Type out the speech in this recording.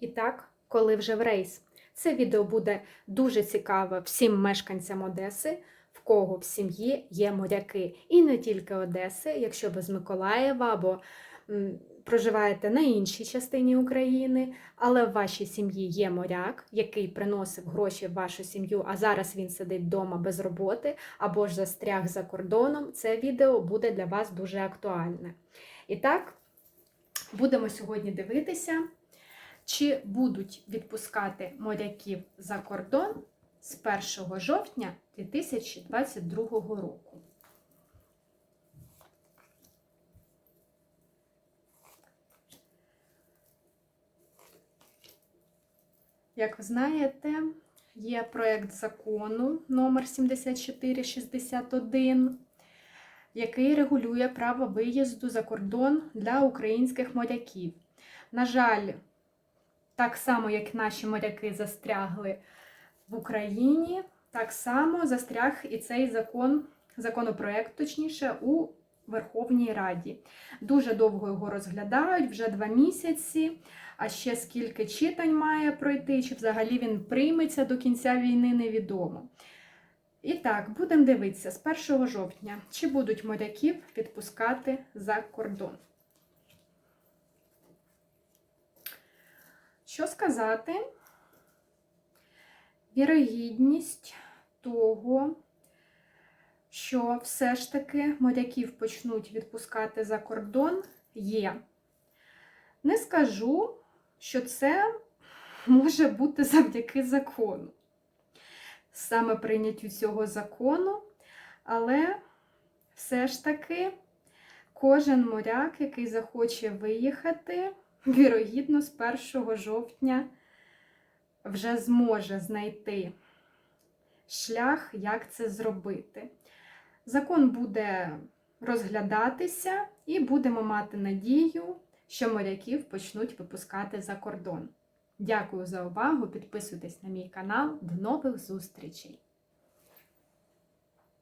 І так, коли вже в рейс. Це відео буде дуже цікаве всім мешканцям Одеси, в кого в сім'ї є моряки. І не тільки Одеси, якщо ви з Миколаєва або проживаєте на іншій частині України, але в вашій сім'ї є моряк, який приносив гроші в вашу сім'ю, а зараз він сидить вдома без роботи або ж застряг за кордоном. Це відео буде для вас дуже актуальне. І так, будемо сьогодні дивитися, чи будуть відпускати моряків за кордон з 1 жовтня 2022 року. Як ви знаєте, є проєкт закону номер 7461, який регулює право виїзду за кордон для українських моряків. На жаль, так само, як наші моряки застрягли в Україні, так само застряг і цей закон, законопроект, точніше, у Верховній Раді. Дуже довго його розглядають, вже два місяці. А ще скільки читань має пройти, чи взагалі він прийметься до кінця війни, невідомо. І так, будемо дивитися з 1 жовтня, чи будуть моряків відпускати за кордон. Що сказати? Вірогідність того, що все ж таки моряків почнуть відпускати за кордон, є. Не скажу, що це може бути завдяки закону, саме прийняттю цього закону, але все ж таки кожен моряк, який захоче виїхати, вірогідно, з 1 жовтня вже зможе знайти шлях, як це зробити. Закон буде розглядатися і будемо мати надію, що моряків почнуть випускати за кордон. Дякую за увагу! Підписуйтесь на мій канал. До нових зустрічей!